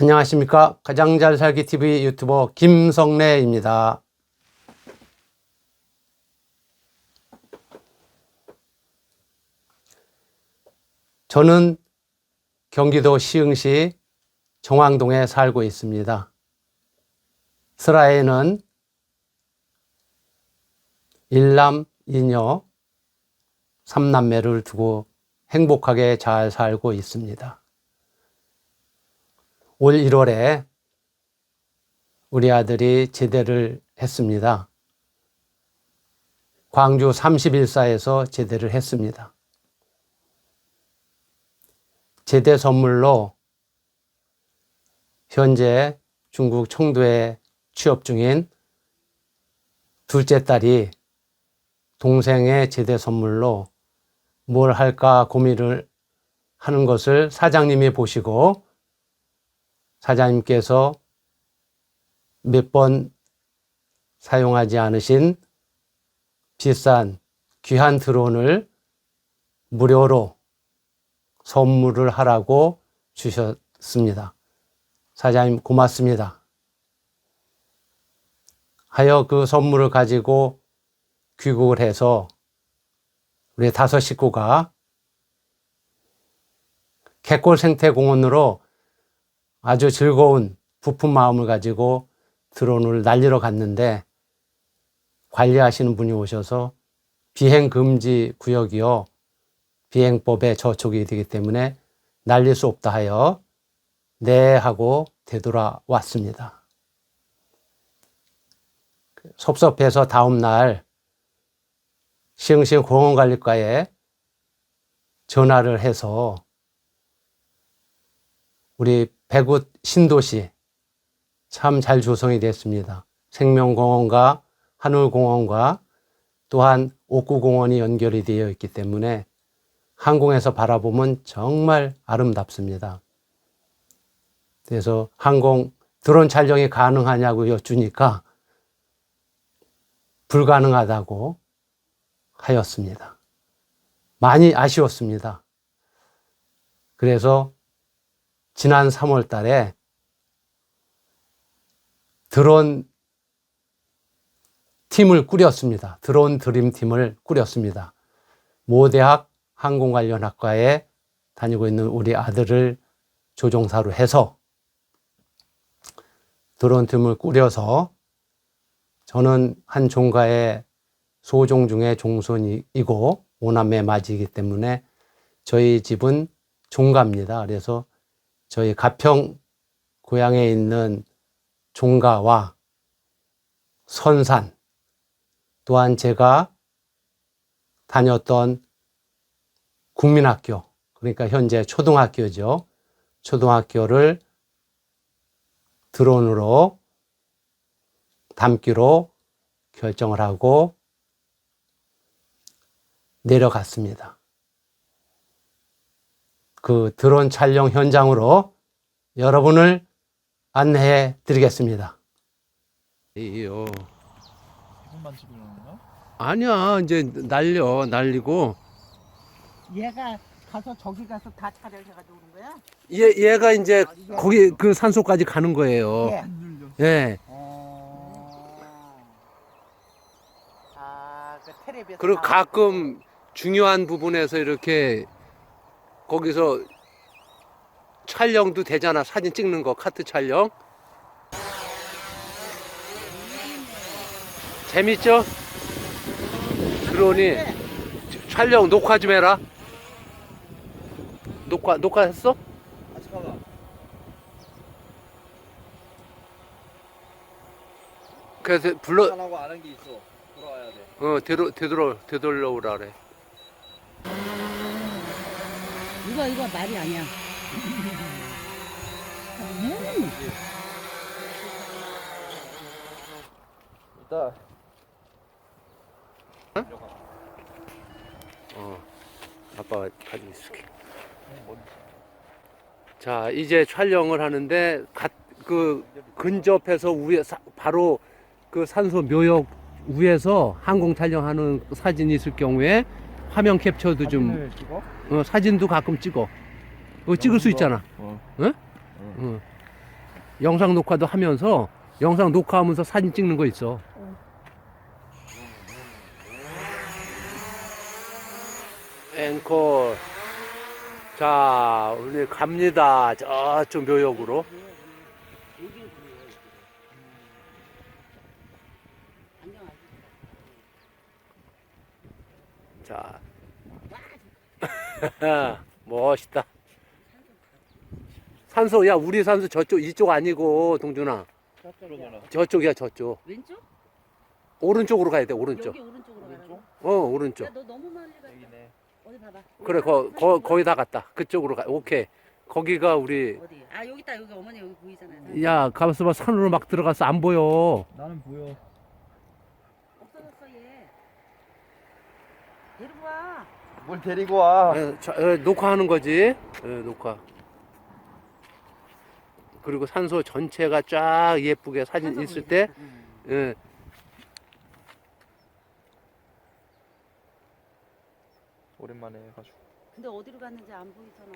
안녕하십니까. 가장 잘 살기 TV 유튜버 김성래입니다. 저는 경기도 시흥시 정왕동에 살고 있습니다. 슬하에는 일남, 이녀, 삼남매를 두고 행복하게 잘 살고 있습니다. 올 1월에 우리 아들이 제대를 했습니다. 광주 31사에서 제대를 했습니다. 제대 선물로 현재 중국 청도에 취업 중인 둘째 딸이 동생의 제대 선물로 뭘 할까 고민을 하는 것을 사장님이 보시고 사장님께서 몇 번 사용하지 않으신 비싼 귀한 드론을 무료로 선물을 하라고 주셨습니다. 사장님 고맙습니다. 하여 그 선물을 가지고 귀국을 해서 우리 다섯 식구가 갯골 생태공원으로 아주 즐거운 부푼 마음을 가지고 드론을 날리러 갔는데 관리하시는 분이 오셔서 비행 금지 구역이요. 비행법에 저촉이 되기 때문에 날릴 수 없다 하여 네 하고 되돌아왔습니다. 섭섭해서 다음 날 시흥시흥 공원관리과에 전화를 해서 우리 백웃 신도시 참 잘 조성이 됐습니다. 생명공원과 하늘공원과 또한 옥구공원이 연결이 되어 있기 때문에 항공에서 바라보면 정말 아름답습니다. 그래서 항공 드론 촬영이 가능하냐고 여쭈니까 불가능하다고 하였습니다. 많이 아쉬웠습니다. 그래서 지난 3월 달에 드론 팀을 꾸렸습니다. 드론 드림 팀을 꾸렸습니다. 모대학 항공 관련 학과에 다니고 있는 우리 아들을 조종사로 해서 드론 팀을 꾸려서 저는 한 종가의 소종 중에 종손이고 오남매 맞이기 때문에 저희 집은 종가입니다. 그래서 저희 가평 고향에 있는 종가와 선산 또한 제가 다녔던 국민학교 그러니까 현재 초등학교죠. 초등학교를 드론으로 담기로 결정을 하고 내려갔습니다. 그 드론 촬영 현장으로 여러분을 안내해 드리겠습니다. 이요. 기분만 지금 건가? 아니야, 이제 날려, 날리고. 얘가 가서 저기 가서 다 촬영해가지고 오는 거야? 얘, 얘가 이제 거기 그 산소까지 가는 거예요. 예. 예. 어. 아, 그 텔레비에서. 그리고 나오는 가끔 중요한 부분에서 이렇게 거기서 촬영도 되잖아. 사진 찍는 거, 카트 촬영. 재밌죠? 드론이 촬영 녹화 좀 해라. 녹화 녹화했어? 아. 그래서 불러 안 하고 안한게 있어. 돌아와야 돼. 어 되돌 되돌아 되돌려 오라 그래. 이거 이거 말이 아니야. 음. 일단 어 아빠가 가지고 있을게. 자 이제 촬영을 하는데 갓, 그 근접해서 위에 사- 바로 그 산소 묘역 위에서 항공 촬영하는 사진이 있을 경우에 화면 캡처도 좀 사진을 찍어? 어, 사진도 가끔 찍어. 그거 찍을 수 있잖아. 어. 응? 어. 영상 녹화도 하면서 영상 녹화하면서 사진 찍는 거 있어. 앵콜. 자, 우리 갑니다. 저쪽 묘역으로. 자. 멋있다. 산소, 야, 우리 산소 저쪽, 이쪽 아니고, 동준아. 저쪽이야, 저쪽. 왼쪽? 오른쪽으로 가야 돼, 오른쪽. 여기 오른쪽으로 가라고? 어, 오른쪽. 야, 너 너무 멀리 가. 여기네. 어디 봐봐. 그래, 거, 거, 거의 다 갔다. 그쪽으로 가. 오케이. 거기가 우리, 어디? 아 여기 있다. 여기 어머니 여기 보이잖아요. 야, 가만있어 봐. 산으로 막 들어가서 안 보여. 나는 보여. 없어졌어 얘. 데리고 와. 뭘 데리고 와. 에, 자, 에, 녹화하는 거지. 에, 녹화. 그리고 산소 전체가 쫙 예쁘게 사진 있을 때, 응. 예, 오랜만에 해가지고 근데 어디로 갔는지 안 보이잖아.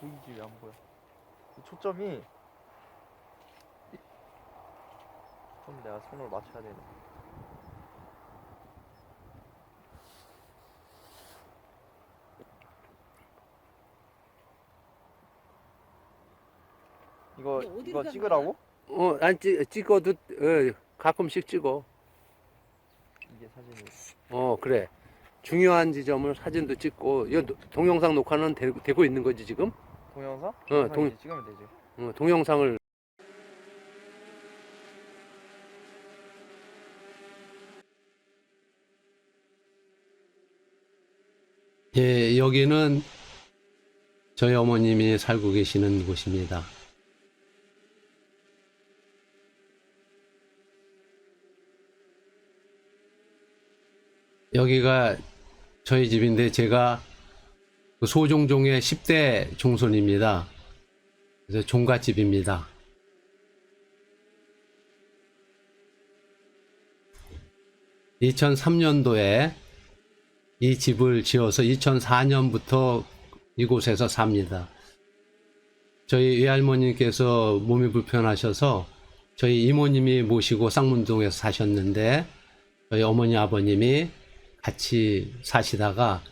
보이지 왜 안 보여? 이 초점이 그럼 내가 손을 맞춰야 되네. 이거 근데 어디로 이거 가는 찍으라고? 어, 안 찍, 찍어도, 어, 가끔씩 찍어. 이게 사진이. 어, 그래. 중요한 지점을 사진도 찍고, 이 동영상 녹화는 되, 되고 있는 거지, 지금? 동영상? 어, 동- 이제 찍으면 되지. 어, 동영상을. 예, 여기는 저희 어머님이 살고 계시는 곳입니다. 여기가 저희 집인데 제가 그 소종종의 10대 종손입니다. 그래서 종갓집입니다. (2003년도에) 이 집을 지어서 (2004년부터) 이곳에서 삽니다. 저희 외할머님께서 몸이 불편하셔서 저희 이모님이 모시고 쌍문동에서 사셨는데 저희 어머니 아버님이 같이 사시다가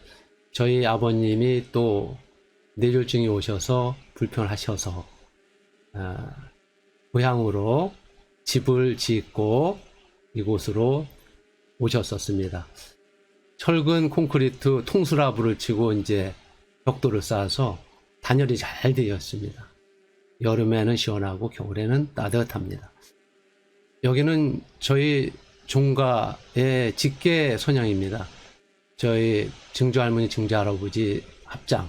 저희 아버님이 또 뇌졸중이 오셔서 불편하셔서 아, 고향으로 집을 짓고 이곳으로 오셨었습니다. 철근 콘크리트 통수라브를 치고 이제 벽돌을 쌓아서 단열이 잘 되었습니다. 여름에는 시원하고 겨울에는 따뜻합니다. 여기는 저희 종가의 직계 선양입니다. 저희 증조 할머니, 증조 할아버지 합장,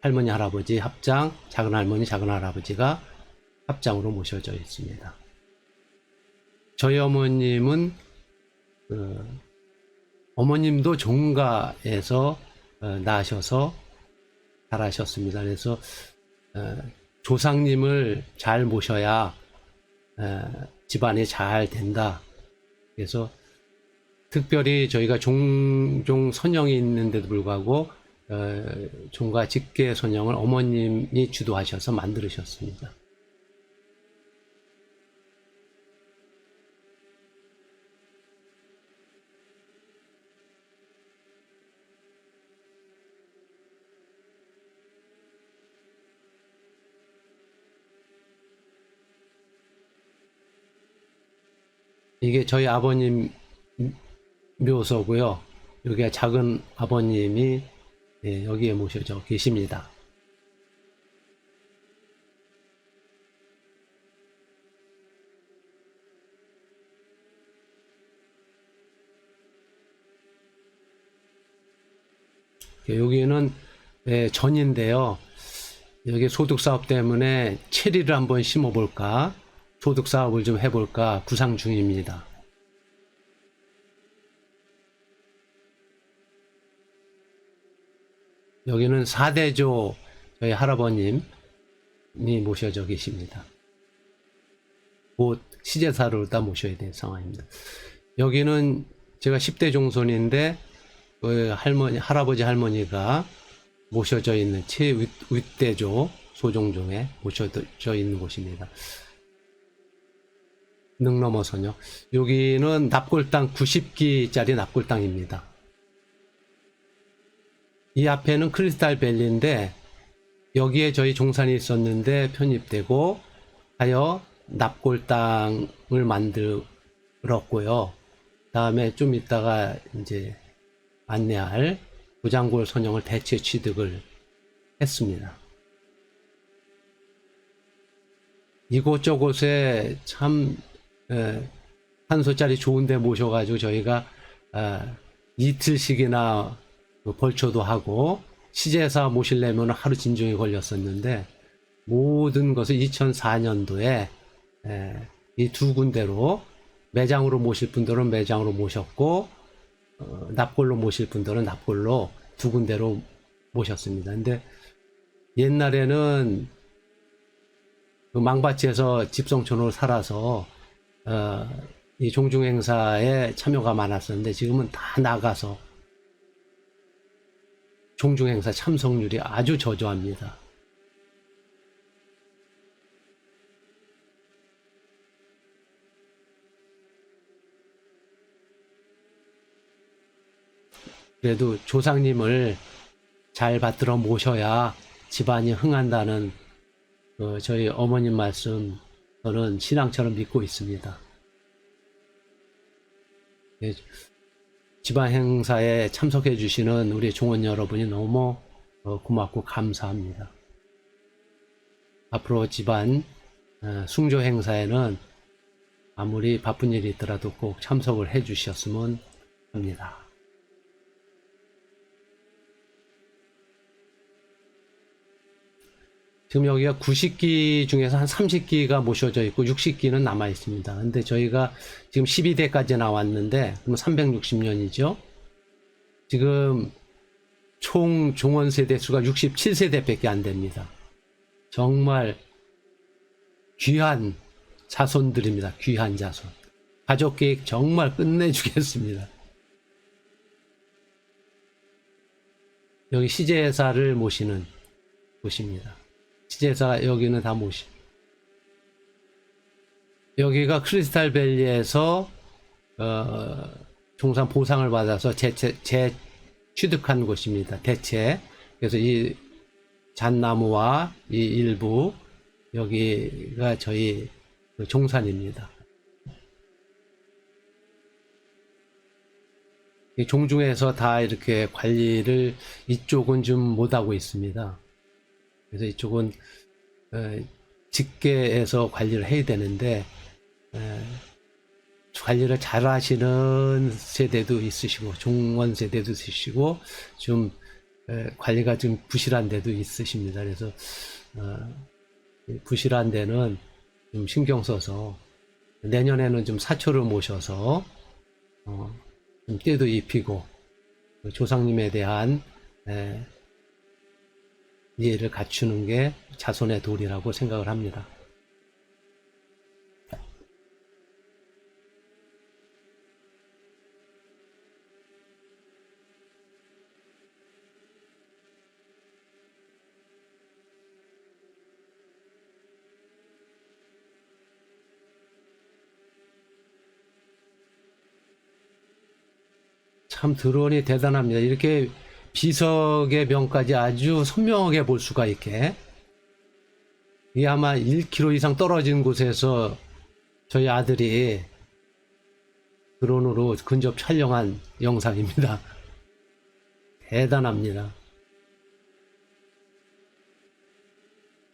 할머니, 할아버지 합장, 작은 할머니, 작은 할아버지가 합장으로 모셔져 있습니다. 저희 어머님은 어, 어머님도 종가에서 어, 나셔서 잘하셨습니다. 그래서 어, 조상님을 잘 모셔야 어, 집안이 잘 된다. 그래서 특별히 저희가 종종 선영이 있는데도 불구하고 어, 종가 직계 선영을 어머님이 주도하셔서 만들으셨습니다. 이게 저희 아버님 묘소고요. 여기가 작은 아버님이 예, 여기에 모셔져 계십니다. 예, 여기는 예, 전인데요. 여기 소득 사업 때문에 체리를 한번 심어볼까, 소득 사업을 좀 해볼까 구상 중입니다. 여기는 사대조 저희 할아버님이 모셔져 계십니다. 곧 시제사를 다 모셔야 될 상황입니다. 여기는 제가 10대 종손인데 그 할머니 할아버지 할머니가 모셔져 있는 최윗대조 소종종에 모셔져 있는 곳입니다. 능 넘어서요. 여기는 납골당 90기짜리 납골당입니다. 이 앞에는 크리스탈 밸리인데 여기에 저희 종산이 있었는데 편입되고 하여 납골당을 만들었고요. 다음에 좀 있다가 이제 안내할 부장골 선영을 대체 취득을 했습니다. 이곳저곳에 참 에, 한 소짜리 좋은데 모셔가지고 저희가 아, 이틀씩이나 그 벌초도 하고 시제사 모시려면 하루 진중에 걸렸었는데 모든 것을 2004년도에 이 두 군데로 매장으로 모실 분들은 매장으로 모셨고 어, 납골로 모실 분들은 납골로 두 군데로 모셨습니다. 근데 옛날에는 그 망바치에서 집성촌으로 살아서 어, 이 종중 행사에 참여가 많았었는데 지금은 다 나가서 종중 행사 참석률이 아주 저조합니다. 그래도 조상님을 잘 받들어 모셔야 집안이 흥한다는 그 저희 어머님 말씀 저는 신앙처럼 믿고 있습니다. 예, 집안 행사에 참석해 주시는 우리 종원 여러분이 너무 어, 고맙고 감사합니다. 앞으로 집안 어, 숭조 행사에는 아무리 바쁜 일이 있더라도 꼭 참석을 해 주셨으면 합니다. 지금 여기가 90기 중에서 한 30기가 모셔져 있고 60기는 남아 있습니다. 근데 저희가 지금 12대까지 나왔는데 그럼 360년이죠. 지금 총 종원 세대 수가 67세대밖에 안 됩니다. 정말 귀한 자손들입니다. 귀한 자손. 가족 계획 정말 끝내주겠습니다. 여기 시제사를 모시는 곳입니다. 시제사가 여기는 다 모시. 여기가 크리스탈 밸리에서 어, 종산 보상을 받아서 재, 재, 재 취득한 곳입니다. 대체. 그래서 이 잣나무와 이 일부 여기가 저희 그 종산입니다. 이 종중에서 다 이렇게 관리를 이쪽은 좀 못하고 있습니다. 그래서 이쪽은 어, 직계에서 관리를 해야 되는데 에, 관리를 잘 하시는 세대도 있으시고 종원 세대도 있으시고 좀 에, 관리가 좀 부실한 데도 있으십니다. 그래서 어, 이 부실한 데는 좀 신경 써서 내년에는 좀 사초를 모셔서 어, 좀 때도 입히고 그 조상님에 대한 에, 이해를 갖추는 게 자손의 도리라고 생각을 합니다. 참 드론이 대단합니다. 이렇게 비석의 병까지 아주 선명하게 볼 수가 있게 이 아마 1km 이상 떨어진 곳에서 저희 아들이 드론으로 근접 촬영한 영상입니다. 대단합니다.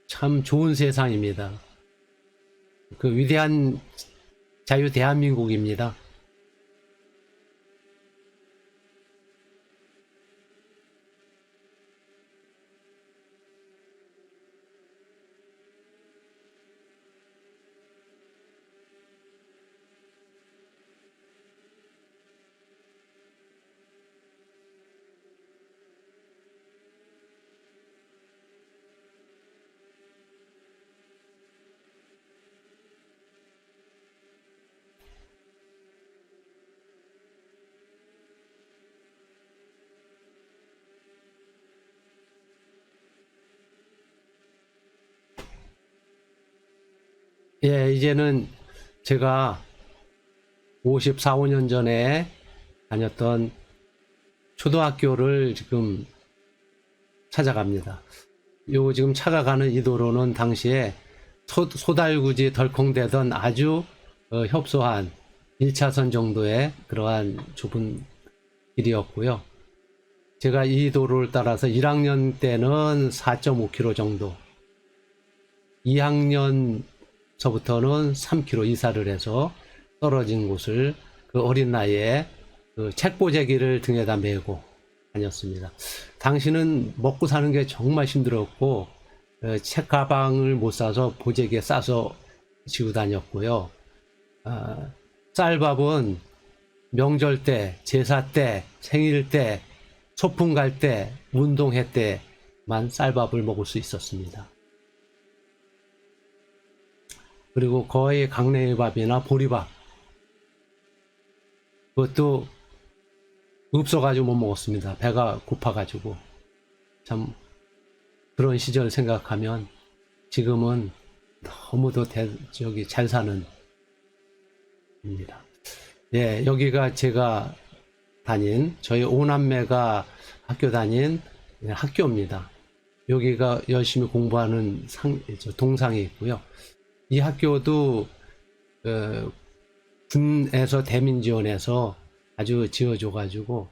참 좋은 세상입니다. 그 위대한 자유 대한민국입니다. 예, 이제는 제가 54, 5년 전에 다녔던 초등학교를 지금 찾아갑니다. 요 지금 차가 가는 이 도로는 당시에 소, 소달구지 덜컹대던 아주 어, 협소한 1차선 정도의 그러한 좁은 길이었고요. 제가 이 도로를 따라서 1학년 때는 4.5km 정도, 2학년 서부터는 3km 이사를 해서 떨어진 곳을 그 어린 나이에 그 책보재기를 등에다 메고 다녔습니다. 당시는 먹고 사는 게 정말 힘들었고 어, 책 가방을 못 사서 보재기에 싸서 지고 다녔고요. 아, 쌀밥은 명절 때, 제사 때, 생일 때, 소풍 갈 때, 운동회 때만 쌀밥을 먹을 수 있었습니다. 그리고 거의 강냉이밥이나 보리밥 그것도 없어가지고 못 먹었습니다. 배가 고파가지고 참 그런 시절 생각하면 지금은 너무도 대, 저기 잘 사는 입니다. 예, 여기가 제가 다닌 저희 오남매가 학교 다닌 예, 학교입니다. 여기가 열심히 공부하는 상, 저 동상이 있고요. 이 학교도 어, 군에서 대민 지원해서 아주 지어줘 가지고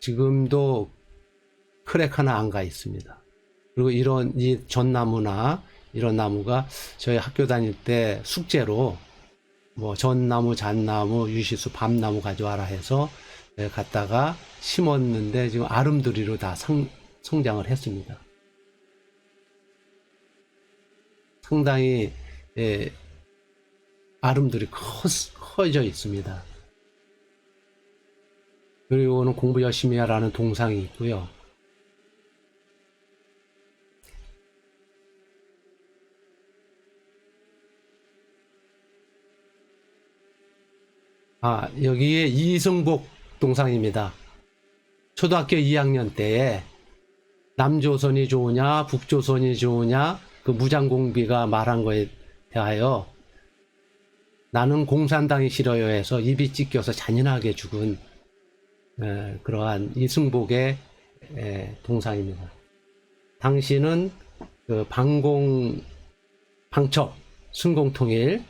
지금도 크랙 하나 안 가 있습니다. 그리고 이런 이 전나무나 이런 나무가 저희 학교 다닐 때 숙제로 뭐 전나무, 잣나무, 유시수, 밤나무 가져와라 해서 예, 갖다가 심었는데 지금 아름드리로 다 상, 성장을 했습니다. 상당히 예, 아름들이 커, 커져 있습니다. 그리고는 공부 열심히 하라는 동상이 있고요. 아, 여기에 이승복 동상입니다. 초등학교 2학년 때에 남조선이 좋으냐, 북조선이 좋으냐, 그 무장공비가 말한 거에 대하여 나는 공산당이 싫어요 해서 입이 찢겨서 잔인하게 죽은 에, 그러한 이승복의 에, 동상입니다. 당시는 그 방공 방첩 순공통일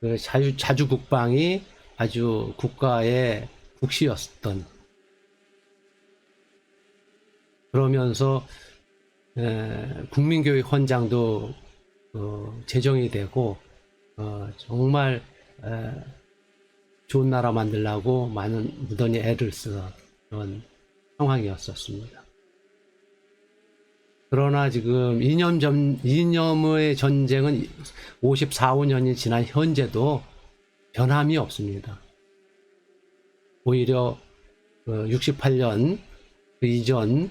그 자주 자주국방이 아주 국가의 국시였던 그러면서 에, 국민교육 헌장도 어, 제정이 되고 어, 정말 에, 좋은 나라 만들려고 많은 무던히 애를 그런 상황이었었습니다. 그러나 지금 이념 전, 이념의 전쟁은 54, 5년이 지난 현재도 변함이 없습니다. 오히려 68년 그 이전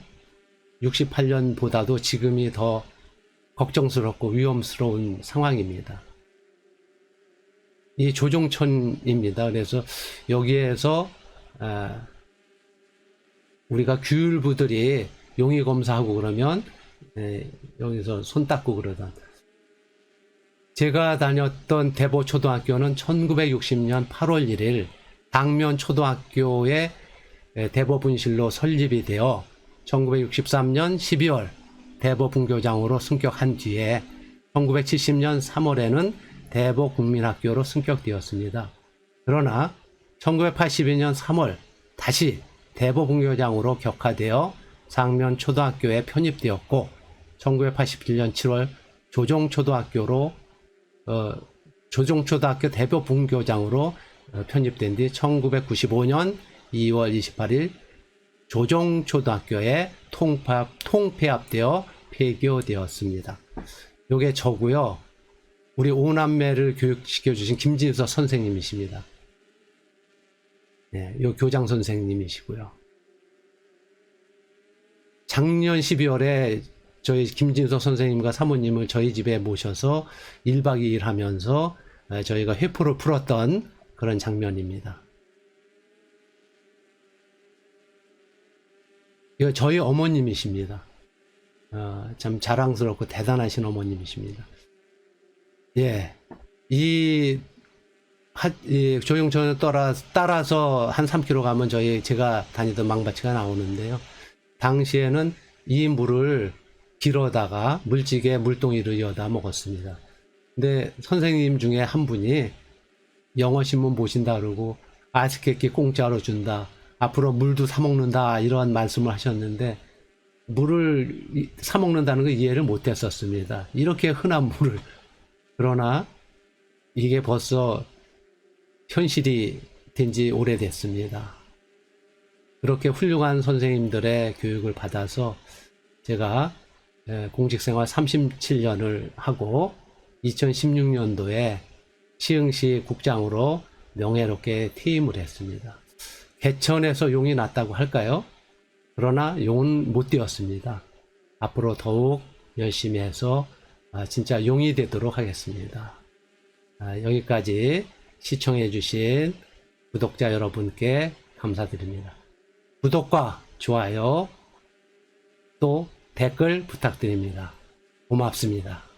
68년보다도 지금이 더 걱정스럽고 위험스러운 상황입니다. 이 조종천입니다. 그래서 여기에서 아, 우리가 규율부들이 용의 검사하고 그러면 에, 여기서 손 닦고 그러던 제가 다녔던 대보 초등학교는 1960년 8월 1일 당면 초등학교의 에, 대보 분실로 설립이 되어 1963년 12월 대보 분교장으로 승격한 뒤에 1970년 3월에는 대보 국민학교로 승격되었습니다. 그러나 1982년 3월 다시 대보 분교장으로 격하되어 상면 초등학교에 편입되었고 1987년 7월 조종초등학교로 어, 조종초등학교 대보 분교장으로 어, 편입된 뒤 1995년 2월 28일 조종초등학교에 통합, 통폐합되어 폐교되었습니다. 요게 저고요. 우리 오남매를 교육시켜 주신 김진서 선생님이십니다. 네, 요 교장 선생님이시고요. 작년 12월에 저희 김진서 선생님과 사모님을 저희 집에 모셔서 1박 2일 하면서 에, 저희가 회포를 풀었던 그런 장면입니다. 이거 저희 어머님이십니다. 어, 참 자랑스럽고 대단하신 어머님이십니다. 예. 이, 하, 이 조영천을 따라, 따라서 한 3km 가면 저희 제가 다니던 망바치가 나오는데요. 당시에는 이 물을 길어다가 물찌개 물동이를 이어다 먹었습니다. 근데 선생님 중에 한 분이 영어 신문 보신다 그러고 아스케끼 공짜로 준다. 앞으로 물도 사 먹는다 이런 말씀을 하셨는데 물을 이- 사 먹는다는 걸 이해를 못 했었습니다. 이렇게 흔한 물을 그러나 이게 벌써 현실이 된 지 오래됐습니다. 그렇게 훌륭한 선생님들의 교육을 받아서 제가 에, 공직생활 37년을 하고 2016년도에 시흥시 국장으로 명예롭게 퇴임을 했습니다. 개천에서 용이 났다고 할까요? 그러나 용은 못 되었습니다. 앞으로 더욱 열심히 해서 아, 진짜 용이 되도록 하겠습니다. 아, 여기까지 시청해 주신 구독자 여러분께 감사드립니다. 구독과 좋아요 또 댓글 부탁드립니다. 고맙습니다.